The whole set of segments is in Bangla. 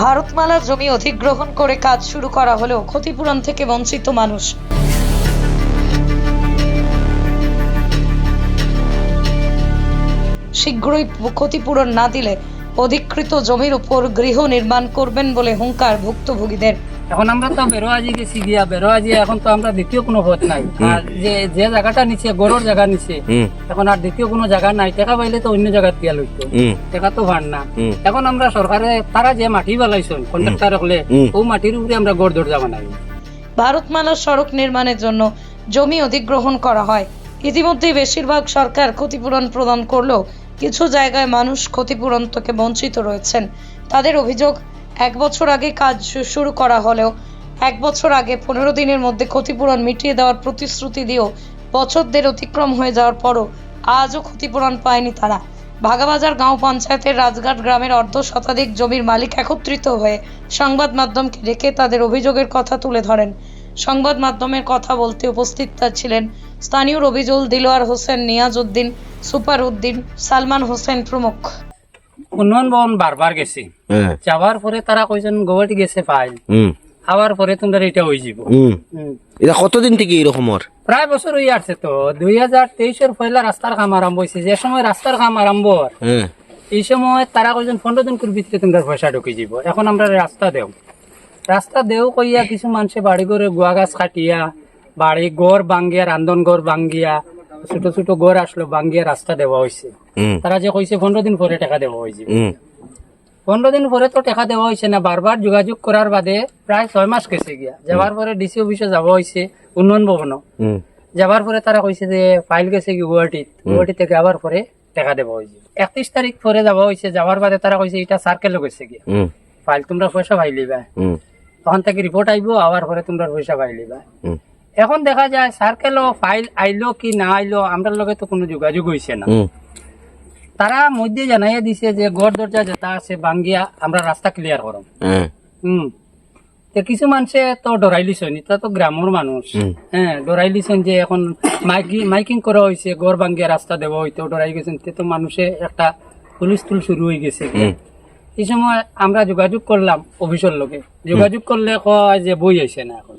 ভারতমালা জমি অধিগ্রহণ করে কাজ শুরু করা হলেও ক্ষতিপূরণ থেকে বঞ্চিত মানুষ। শীঘ্রই ক্ষতিপূরণ না দিলে অধিকৃত জমির উপর গৃহ নির্মাণ করবেন বলে হুঙ্কার ভুক্তভোগীদের। এখন আমরা তো বেরোয়াজি গেছি গিয়া বেরোয়াজি এখন তো আমরা দ্বিতীয় কোনো পথ নাই। আর যে যে জায়গাটা নিচে গড়ের জায়গা নিচে এখন আর দ্বিতীয় কোনো জায়গা নাই। টাকা পাইলে তো অন্য জায়গা দিয়া লইতো। টাকা তো ভার না। এখন আমরা সরকারে তারা যে মাটি বালাইছেন কন্ট্রাক্টর হলে। ও মাটির উপরে আমরা গড় দরজা বানাই ভারতমালা সড়ক নির্মাণের জন্য জমি অধিগ্রহণ করা হয়। ইতিমধ্যেই বেশিরভাগ সরকার ক্ষতিপূরণ প্রদান করলেও কিছু জায়গায় মানুষ ক্ষতিপূরণ থেকে বঞ্চিত রয়েছেন। তাদের অভিযোগ, এক বছর আগে কাজ শুরু করা হলেও এক বছর আগে পনেরো দিনের মধ্যে ক্ষতিপূরণ মিটিয়ে দেওয়ার প্রতিশ্রুতি দিয়েও বছরদের অতিক্রম হয়ে যাওয়ার পরও আজও ক্ষতিপূরণ পায়নি তারা। ভাগাবাজার গাঁও পঞ্চায়েতের রাজঘাট গ্রামের অর্ধ শতাধিক জমির মালিক একত্রিত হয়ে সংবাদ মাধ্যমকে ডেকে তাদের অভিযোগের কথা তুলে ধরেন। সংবাদ মাধ্যমের কথা বলতে উপস্থিত ছিলেন স্থানীয় রবিজুল দিলোয়ার হোসেন নিয়াজ উদ্দিন সুপার উদ্দিন সালমান হোসেন প্রমুখ। উন্নয়ন ভবন বারবার গেছি। হ্যাঁ। যাওয়ার পরে তারা কইছেন গৌহাটি গেছে ফাইল আবার পরে তোমরা এটা হয়ে যাব। এটা কতদিন থেকে এরকমর প্রায় বছর হয়ে আসছে তো। দুই হাজার তেইশের পয়লা রাস্তার কাম আরম্ভ হয়েছে। যে সময় রাস্তার কাম আরম্ভ হয়, এই সময় তারা কইছেন পনেরো দিন করে ভিতরে তোমরা পয়সা ঢুকে যাব এখন আমরা রাস্তা দেও রাস্তা দেও কইয়া কিছু মানুষে বাড়ি করে গুয়া গাছ কাটিয়া বাড়ি গড় বাঙ্গিয়া রান্ধন গড় বাঙ্গিয়া ছোট ছোট গড় আসলো বাঙ্গিয়া রাস্তা দেওয়া হয়েছে তারা যে কইছে পনেরো দিন পরে টাকা দেওয়া হয়েছে পনেরো দিন পরে তো টাকা দেওয়া হয়েছে না বারবার যোগাযোগ করার বাদে প্রায় ছয় মাস গেছে গিয়া। যাওয়ার পরে ডিসি অফিসে যাওয়া হয়েছে উন্নয়ন ভবন যাবার পরে তারা কইছে যে ফাইল গেছে কি গুয়াহাটিত গুয়াহাটি থেকে আবার পরে টাকা দেওয়া হয়েছে একত্রিশ তারিখ পরে যাওয়া হয়েছে যাওয়ার বাদে তারা কইছে এটা সার্কেল গেছে গিয়া। ফাইল তোমরা পয়সা পাই লিবা হুম তখন থেকে রিপোর্ট আইব আবার পরে তোমরা পয়সা পাই লিবা। হুম। এখন দেখা যায় সার্কেলও ফাইল আইলো কি না আইলো আমরা লগে তো কোনো যোগাযোগ হয়েছে না। তারা মধ্যে জানাইয়া দিছে যে গড় দরজা যেটা আছে বাঙ্গিয়া আমরা রাস্তা ক্লিয়ার করম। হ্যাঁ। হুম। কিছু মানুষে তো ডরাইলিছন এটা তো গ্রামের মানুষ। হ্যাঁ ডরাইলিছন যে এখন মাইকি মাইকিং করা হয়েছে গড় বাঙ্গিয়া রাস্তা দেওয়া হইতো ডরাই গেছেন তে তো মানুষে একটা পুলিশ তুল শুরু হয়ে গেছে। এই সময় আমরা যোগাযোগ করলাম অফিসের লোকে। যোগাযোগ করলে কয় যে বই আইছে না এখন।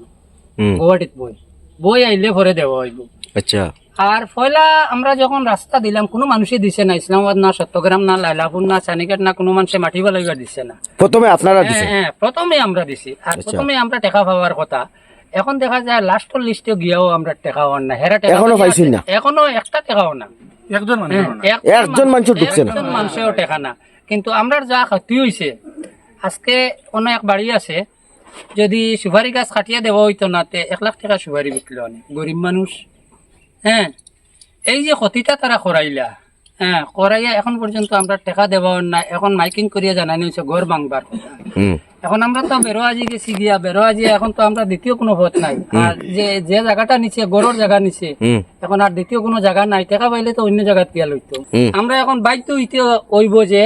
হুম। গুয়াহাটিত বই। বই আইলে ভরে দেওয়া হইব। আচ্ছা। আর পয়লা আমরা যখন রাস্তা দিলাম কোনো মানুষই দিছে না। ইসলামাবাদ না সত্যগ্রাম না লাইলাপুর না চানিঘাট না কোনো মানুষে মাটি বালাইবার দিছে না। প্রথমে আপনারা হ্যাঁ, হ্যাঁ প্রথমে আমরা দিছি। আর আচ্ছা। প্রথমে আমরা টেকা পাওয়ার কথা। এখন দেখা যায় লাস্টের লিস্টে গিয়াও আমরা টেকা হন না হেরা টেকা এখনও পাইছেন না? এখনও একটা টেকাও না একজন মানে হ্যাঁ, একজন মানুষও ঢুকছে না। একজন মানুষেও টেকা না কিন্তু আমরা যা ক্ষতি হয়েছে আজকে কোনো এক বাড়ি আছে যদি সুপারি গাছ কাটিয়ে দেওয়া হইতো না তে এক লাখ টাকা সুপারি বিকলো অনেক গরিব মানুষ হ্যাঁ? এই যে ক্ষতিটা তারা করাইলা হ্যাঁ করাইয়া এখন পর্যন্ত আমরা টাকা দেওয়া না এখন মাইকিং করিয়া জানানি হয়েছে ঘর ভাঙবার। কথা এখন আমরা তো বেরোয়াজি গেছি গিয়া বেরোয়াজি এখন তো আমরা দ্বিতীয় কোনো পথ নাই। আর যে যে জায়গাটা নিচে গড়ের জায়গা নিচে এখন আর দ্বিতীয় কোনো জায়গা নাই টাকা পাইলে তো অন্য জায়গা দিয়া লইতো। আমরা এখন বাধ্য হইতে হইব যে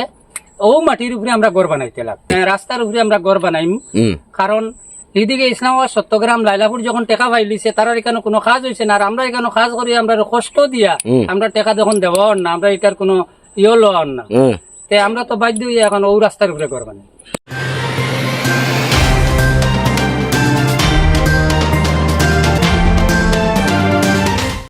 ও মাটির উপরে আমরা গড় বানাইতে লাগ রাস্তার উপরে আমরা গড় বানাইম। কারণ এদিকে ইসলামাবাদ চট্টগ্রাম লাইলাপুর যখন টেকা পাইলিছে তারা এখানে কোনো কাজ হয়েছে না। আর আমরা এখানে কাজ করি আমরা কষ্ট দিয়া আমরা টেকা যখন দেওয়া না আমরা এটার কোনো ইয়ে লওয়ার না। তে আমরা তো বাধ্য এখন ও রাস্তার উপরে গড় বানাই।